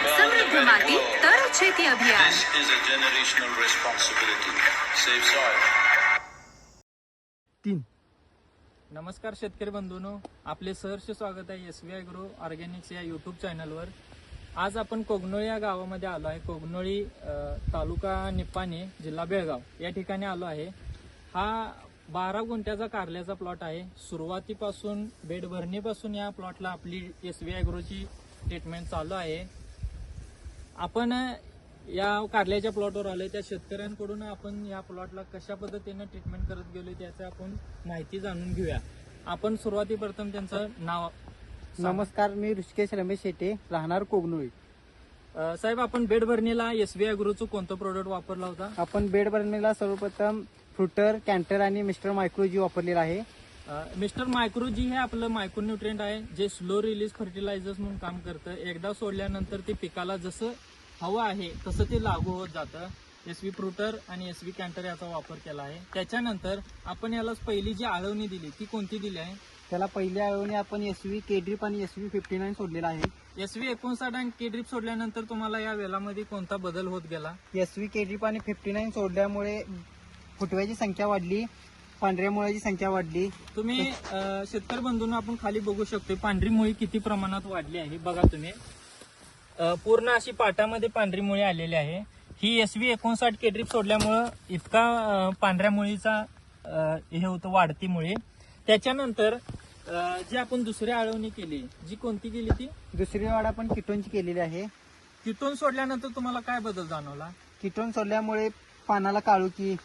સમૃદ્ધ માટી તર છેતી અભિયાન This is a generational responsibility. Save soil. तीन नमस्कार शेतकरी बंधूंनो आपले सहर्ष स्वागत आहे एस व्ही ग्रो ऑर्गॅनिक्स या युट्यूब चॅनलवर आज आपण कोगनोळी या गावामध्ये आलो आहे कोगनोळी अ, तालुका निप्पाणी जिल्हा बेळगाव या ठिकाणी आलो आहे हा बारा गुंठ्याचा कारल्याचा प्लॉट आहे सुरुवातीपासून बेड भरणीपासून या प्लॉटला आपली एस व्ही ॲग्रोची ट्रीटमेंट चालू आहे आपण या कारल्याच्या प्लॉटवर आलोय. त्या शेतकऱ्यांकडून आपण या प्लॉटला कशा पद्धतीने ट्रीटमेंट करत गेलो त्याची आपण माहिती जाणून घेऊया. आपण सुरुवाती प्रथम त्यांचं नाव. नमस्कार मी ऋषिकेश रमेश शेटे राहणार कोगनोळी. साहेब आपण बेड भरणीला एस बी अग्रोचं कोणतं प्रोडक्ट वापरला होता? आपण बेड बर्नीला सर्वप्रथम फ्रुटर कॅन्टर आणि मिस्टर मायक्रोजी वापरलेला आहे. मिस्टर मायक्रोजी हे आपलं मायक्रोन्युट्रिएंट आहे जे स्लो रिलीज फर्टिलायझर्स म्हणून काम करतं. एकदा सोडल्यानंतर ते पिकाला जसं हवं आहे तसं ते लागू होत जातं. एस व्ही फ्रुटर आणि एस व्ही कॅन्टर याचा वापर केला आहे. त्याच्यानंतर आपण याला पहिली जी आळवणी दिली ती कोणती दिली आहे? त्याला पहिल्या वेळी आपण एस व्ही केड्रिप आणि एस व्ही फिफ्टी नाईन सोडलेला आहे. एस व्ही एकोणसाठ आणि के ड्रिप सोडल्यानंतर तुम्हाला या वेलामध्ये कोणता बदल होत गेला? एस व्ही केड्रिप आणि फिफ्टी नाईन सोडल्यामुळे फुटव्याची संख्या वाढली पांढऱ्या मुळ्याची संख्या वाढली. तुम्ही शेतकरी बंधूंना आपण खाली बघू शकतो पांढरी मुळी किती प्रमाणात वाढली आहे बघा तुम्ही. पूर्ण अशी पाटामध्ये पांढरी मुळी आलेली आहे. ही एस व्ही एकोणसाठ केड्रिप सोडल्यामुळं इतका पांढऱ्या मुळीचा हे होतं वाढती मुळी. त्याच्यानंतर जी आपण दुसरी आळवणी केली जी कोणती केली ती? दुसरी वाढ आपण किटोनची केलेली आहे. तिथून सोडल्यानंतर तुम्हाला काय बदल जाणवला? किटोन सोडल्यामुळे पानाला काळुकी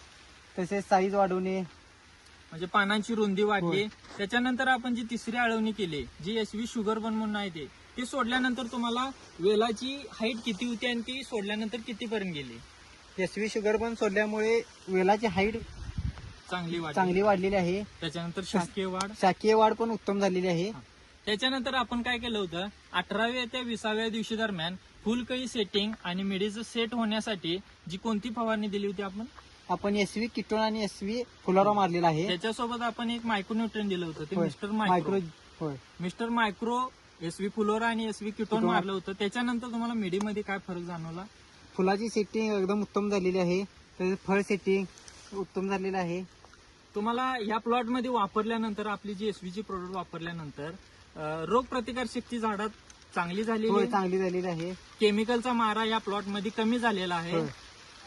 तसेच साईज वाढवणे. म्हणजे पानांची रुंदी वाढली. त्याच्यानंतर आपण जी तिसरी आळवणी केली जी एस व्ही शुगर बन म्हणून आहे ते ती सोडल्यानंतर तुम्हाला वेलाची हाईट किती होती आणि ती सोडल्यानंतर कितीपर्यंत गेली? एस व्ही शुगर पण सोडल्यामुळे वेलाची हाईट चांगली वाढ चांगली वाढलेली आहे. त्याच्यानंतर शासकीय वाढ. शाकीय वाढ पण उत्तम झालेली आहे. त्याच्यानंतर आपण काय केलं होतं? अठराव्या ते विसाव्या दिवशी दरम्यान फुलकळी सेटिंग आणि मिडीचं सेट होण्यासाठी जी कोणती फवारणी दिली होती आपण? आपण एस व्ही किटोन आणि एस व्ही फुलारा मारलेला आहे. त्याच्यासोबत आपण एक मायक्रोन्युट्रिन दिलं होतं. ते. Mister micro micro mister micro S V फुलोरा आणि एस व्ही किटोन. मारलं होतं. त्याच्यानंतर तुम्हाला मिडीमध्ये काय फरक जाणवला? फुलाची सेटिंग एकदम उत्तम झालेली आहे. तसेच फळ सेटिंग उत्तम झालेलं आहे. तुम्हाला या प्लॉटमध्ये वापरल्यानंतर आपली जी एसव्हीची प्रोडक्ट वापरल्यानंतर अं, रोगप्रतिकार शक्ती झाडात चांगली झालेली. चांगली झालेली आहे. केमिकलचा मारा या प्लॉटमध्ये कमी झालेला आहे.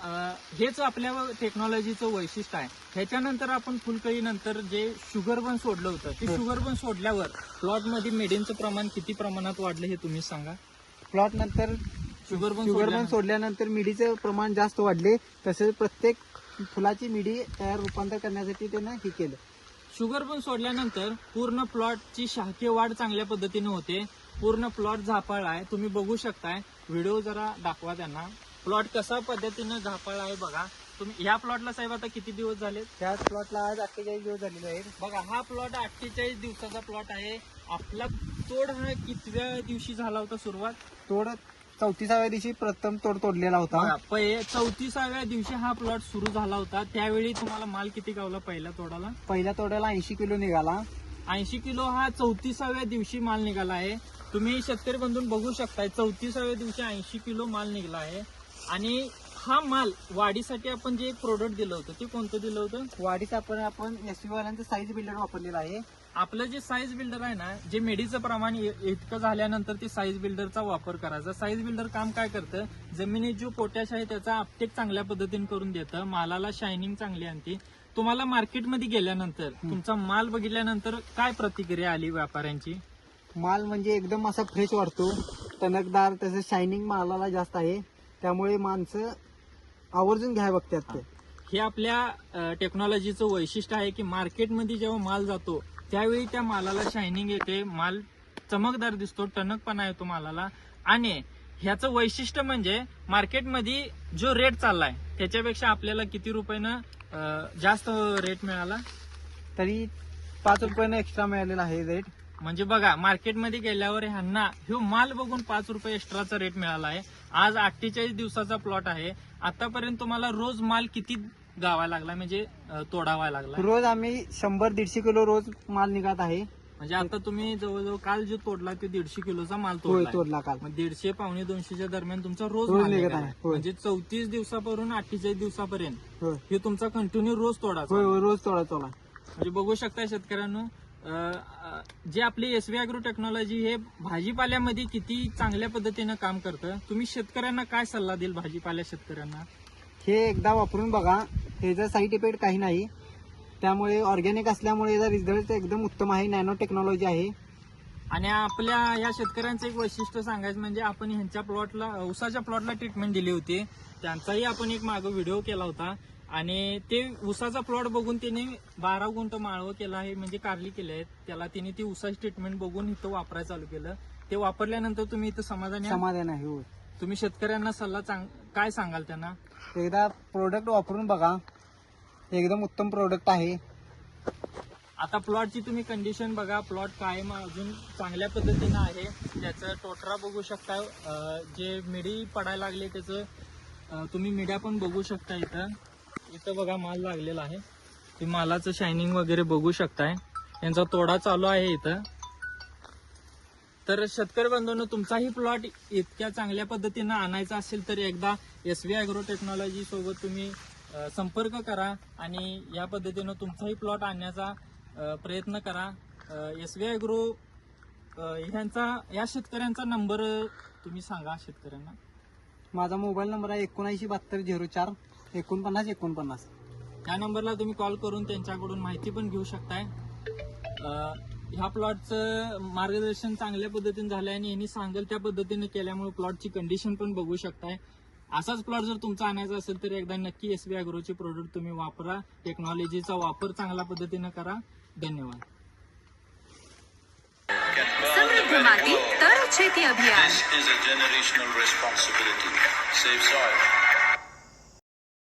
हेच आपल्या टेक्नॉलॉजीचं वैशिष्ट्य आहे. ह्याच्यानंतर आपण फुलकळी नंतर जे शुगर बन सोडलं होतं ते. शुगर बन सोडल्यावर प्लॉटमध्ये मेडिनचं प्रमाण किती प्रमाणात वाढलं हे तुम्ही सांगा. प्लॉट नंतर शुगर बन शुगर पण सोडल्यानंतर. मिडीचं प्रमाण जास्त वाढले तसेच प्रत्येक फुलाची मिडी तयार रूपांतर करण्यासाठी त्यानं हे केलं. शुगर पण सोडल्यानंतर पूर्ण प्लॉटची शाखीय वाढ चांगल्या पद्धतीने होते. पूर्ण प्लॉट झापाळला आहे. तुम्ही बघू शकताय. व्हिडिओ जरा दाखवा त्यांना. प्लॉट कसा पद्धतीने झापाळला आहे बघा. तुम्ही ह्या प्लॉटला साहेब आता किती दिवस झाले त्याच प्लॉटला आज अठ्ठेचाळीस दिवस झालेले आहेत. बघा हा प्लॉट अठ्ठेचाळीस दिवसाचा प्लॉट आहे. आपला तोड हा कितव्या दिवशी झाला होता सुरुवात? तोड चौतीसाव्या दिवशी प्रथम तोड तोडलेला होता. चौतीसाव्या दिवशी हा प्लॉट सुरू झाला होता. त्यावेळी तुम्हाला माल किती गावला पहिल्या तोडाला? पहिल्या तोड्याला ऐंशी किलो निघाला. ऐंशी किलो हा चौतीसाव्या दिवशी माल निघाला आहे. तुम्ही शेतकरी बंधून बघू शकताय चौतीसाव्या दिवशी ऐंशी किलो माल निघाला आहे. आणि हा माल वाढीसाठी आपण जे प्रोडक्ट दिलं होतं ते कोणतं दिलं होतं? वाढीचा आपण आपण एस वाल्यांचं साईज बिल्डर वापरलेला आहे. आपलं जे साईज बिल्डर आहे ना जे मेडीचं प्रमाण इतकं झाल्यानंतर ते साईज बिल्डरचा वापर करायचा. साईज बिल्डर काम काय करतं? जमिनीत जो पोटॅश आहे त्याचा अपटेक चांगल्या पद्धतीने करून देतं. मालाला शायनिंग चांगली आणते. तुम्हाला मार्केटमध्ये गेल्यानंतर तुमचा माल बघितल्यानंतर काय प्रतिक्रिया आली व्यापाऱ्यांची? माल म्हणजे एकदम असा फ्रेश वाटतो टणकदार तसेच शायनिंग मालाला जास्त आहे. त्यामुळे माणसं आवर्जून घ्याय बघतात ते. हे आपल्या टेक्नॉलॉजीचं वैशिष्ट्य आहे की मार्केटमध्ये जेव्हा माल जातो त्यावेळी त्या मालाला शायनिंग येते माल चमकदार दिसतो टणकपणा येतो मालाला. आणि ह्याचं वैशिष्ट्य म्हणजे मार्केटमध्ये जो रेट चाललाय त्याच्यापेक्षा आपल्याला किती रुपयानं जास्त रेट मिळाला? तरी पाच रुपयानं एक्स्ट्रा मिळालेला आहे रेट म्हणजे बघा मार्केटमध्ये गेल्यावर ह्यांना ह्यो माल बघून पाच रुपये एक्स्ट्राचा रेट मिळाला आहे. आज अठ्ठेचाळीस दिवसाचा प्लॉट आहे. आतापर्यंत तुम्हाला रोज माल किती गावा लागला? म्हणजे अं, तोडावा लागला? रोज आम्ही शंभर दीडशे किलो रोज माल निघत आहे. म्हणजे आता तुम्ही जवळजवळ काल जो तोडला तो दीडशे किलोचा माल होय तोडला तोडला काल. मग दीडशे पावणे दोनशेच्या दरम्यान तुमचा रोज रोज माल निघत निघाला. आहे, होय. म्हणजे चौतीस दिवसापासून अठ्ठेचाळीस दिवसापर्यंत होय. हे तुमचा कंटिन्यू रोज होय होय, रोज तोडा तोडा. म्हणजे बघू शकता शेतकऱ्यांनो जे आपली एस व्ही अॅग्रो टेक्नॉलॉजी हे भाजीपाल्यामध्ये किती चांगल्या पद्धतीनं काम करतं तुम्ही शेतकऱ्यांना काय सल्ला देईल भाजीपाल्या शेतकऱ्यांना? हे एकदा वापरून बघा त्याचा साईड इफेक्ट काही नाही त्यामुळे ऑर्गॅनिक असल्यामुळे याचा रिझल्ट एकदम उत्तम आहे नॅनो टेक्नॉलॉजी आहे. आणि आपल्या या शेतकऱ्यांचं एक वैशिष्ट्य सांगायचं म्हणजे आपण ह्यांच्या प्लॉटला उसाच्या प्लॉटला ट्रीटमेंट दिली होती त्यांचाही आपण एक मागं व्हिडिओ केला होता. आणि ते उसाचा प्लॉट बघून त्यांनी बारा गुंठ माळवं केलं आहे म्हणजे कारली केले आहेत. त्याला त्यांनी ती उसाची ट्रीटमेंट बघून इथं वापरायला चालू केलं. ते वापरल्यानंतर तुम्ही इथं समाधानी आहात? समाधान आहे होय. तुम्ही शेतकऱ्यांना सल्ला चांग काय सांगाल त्यांना? एकदा प्रोडक्ट वापरून बघा. एकदम उत्तम प्रोडक्ट आहे. आता प्लॉटची तुम्ही कंडिशन बघा. प्लॉट कायम अजून चांगल्या पद्धतीनं आहे. त्याचं टोटरा बघू शकता. अं, जे मिडी पडायला लागले त्याचं अं, तुम्ही मिड्या पण बघू शकता इथं. इथं बघा माल लागलेला आहे. तुम्ही मालाचं शायनिंग वगैरे बघू शकताय. यांचा तोडा चालू आहे इथं. तर शेतकरी बंधूंनो तुमचाही प्लॉट इतक्या चांगल्या पद्धतीनं आणायचा असेल तर एकदा एस व्ही अॅग्रो टेक्नॉलॉजी सोबत तुम्ही संपर्क करा आणि या पद्धतीनं तुमचाही प्लॉट आणण्याचा प्रयत्न करा. एस व्ही अॅग्रो ह्यांचा या शेतकऱ्यांचा नंबर तुम्ही सांगा शेतकऱ्यांना. माझा मोबाईल नंबर आहे एकोणऐंशी बहात्तर झिरो चार. एकोणपन्नास एकोणपन्नास. या नंबरला तुम्ही कॉल करून त्यांच्याकडून माहिती पण घेऊ शकताय. ह्या प्लॉटचं मार्गदर्शन चांगल्या पद्धतीने झालं आणि यांनी सांगेल त्या पद्धतीने केल्यामुळे प्लॉटची कंडिशन पण बघू शकताय. असाच प्लॉट जर तुमचा आणायचा असेल तर एकदा नक्की एस बी अॅग्रोचे प्रोडक्ट तुम्ही वापरा. टेक्नॉलॉजीचा वापर चांगल्या पद्धतीनं करा. धन्यवाद.